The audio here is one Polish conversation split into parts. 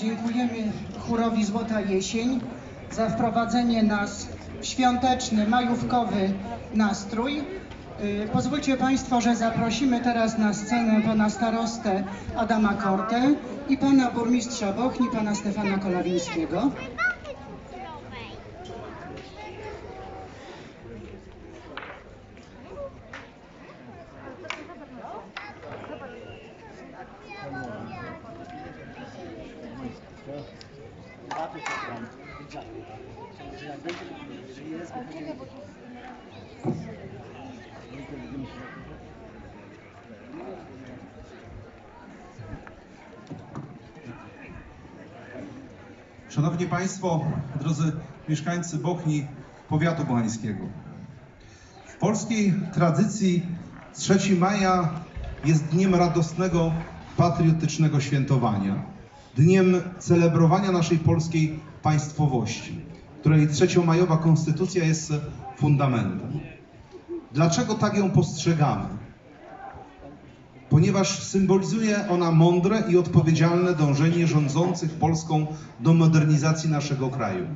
Dziękujemy chórowi Złota Jesień za wprowadzenie nas w świąteczny, majówkowy nastrój. Y, Pozwólcie Państwo, że zaprosimy teraz na scenę pana starostę Adama Kortę i pana burmistrza Bochni, pana Stefana Kolawińskiego. Szanowni Państwo, drodzy mieszkańcy Bochni, powiatu bochańskiego. W polskiej tradycji 3 maja jest dniem radosnego, patriotycznego świętowania. Dniem celebrowania naszej polskiej państwowości, której trzeciomajowa konstytucja jest fundamentem. Dlaczego tak ją postrzegamy? ponieważ symbolizuje ona mądre i odpowiedzialne dążenie rządzących Polską do modernizacji naszego kraju.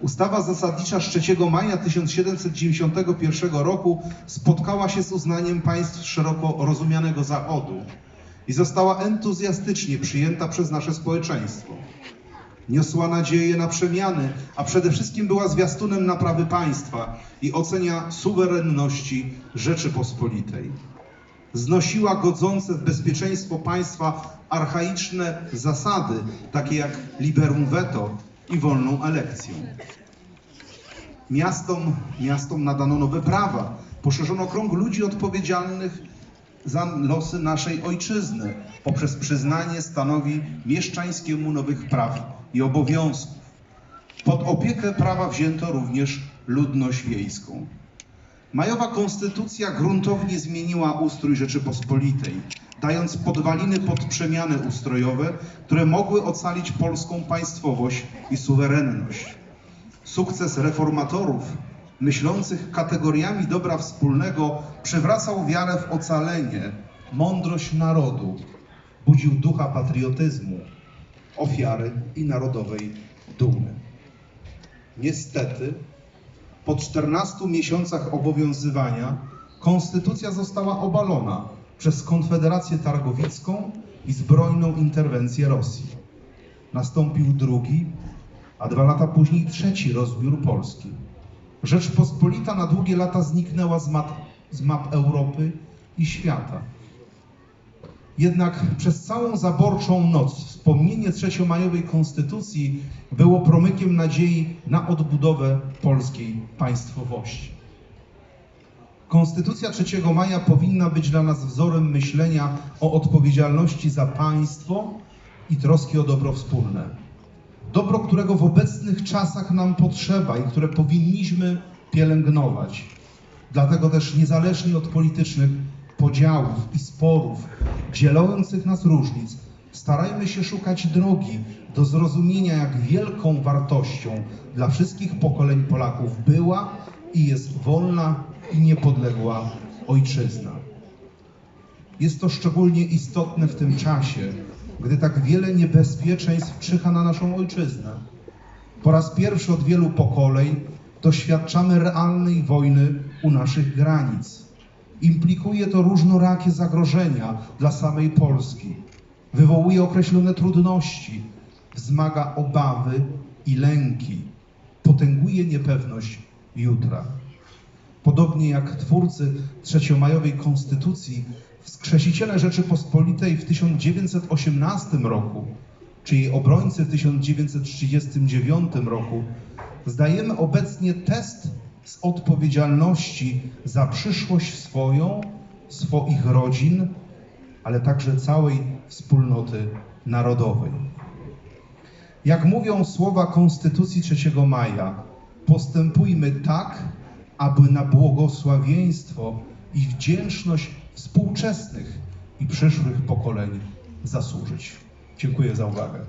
Ustawa zasadnicza z 3 maja 1791 roku spotkała się z uznaniem państw szeroko rozumianego Zachodu i została entuzjastycznie przyjęta przez nasze społeczeństwo. Niosła nadzieję na przemiany, a przede wszystkim była zwiastunem naprawy państwa i ocenia suwerenności Rzeczypospolitej znosiła godzące w bezpieczeństwo państwa archaiczne zasady, takie jak liberum veto i wolną elekcję. Miastom, miastom nadano nowe prawa, poszerzono krąg ludzi odpowiedzialnych za losy naszej ojczyzny poprzez przyznanie stanowi mieszczańskiemu nowych praw i obowiązków. Pod opiekę prawa wzięto również ludność wiejską. Majowa konstytucja gruntownie zmieniła ustrój Rzeczypospolitej, dając podwaliny pod przemiany ustrojowe, które mogły ocalić polską państwowość i suwerenność. Sukces reformatorów, myślących kategoriami dobra wspólnego, przywracał wiarę w ocalenie, mądrość narodu, budził ducha patriotyzmu, ofiary i narodowej dumy. Niestety, po 14 miesiącach obowiązywania konstytucja została obalona przez Konfederację Targowicką i zbrojną interwencję Rosji. Nastąpił drugi, a dwa lata później trzeci rozbiór Polski. Rzeczpospolita na długie lata zniknęła z map, z map Europy i świata. Jednak przez całą zaborczą noc wspomnienie trzeciomajowej konstytucji było promykiem nadziei na odbudowę polskiej państwowości. Konstytucja 3 maja powinna być dla nas wzorem myślenia o odpowiedzialności za państwo i troski o dobro wspólne. Dobro, którego w obecnych czasach nam potrzeba i które powinniśmy pielęgnować. Dlatego też niezależnie od politycznych podziałów i sporów, dzielących nas różnic, starajmy się szukać drogi do zrozumienia, jak wielką wartością dla wszystkich pokoleń Polaków była i jest wolna i niepodległa ojczyzna. Jest to szczególnie istotne w tym czasie, gdy tak wiele niebezpieczeństw czyha na naszą ojczyznę. Po raz pierwszy od wielu pokoleń doświadczamy realnej wojny u naszych granic. Implikuje to różnorakie zagrożenia dla samej Polski. Wywołuje określone trudności, wzmaga obawy i lęki, potęguje niepewność jutra. Podobnie jak twórcy trzeciomajowej konstytucji, wskrzesiciele Rzeczypospolitej w 1918 roku, czy jej obrońcy w 1939 roku, zdajemy obecnie test z odpowiedzialności za przyszłość swoją, swoich rodzin, ale także całej wspólnoty narodowej. Jak mówią słowa Konstytucji 3 maja, postępujmy tak, aby na błogosławieństwo i wdzięczność współczesnych i przyszłych pokoleń zasłużyć. Dziękuję za uwagę.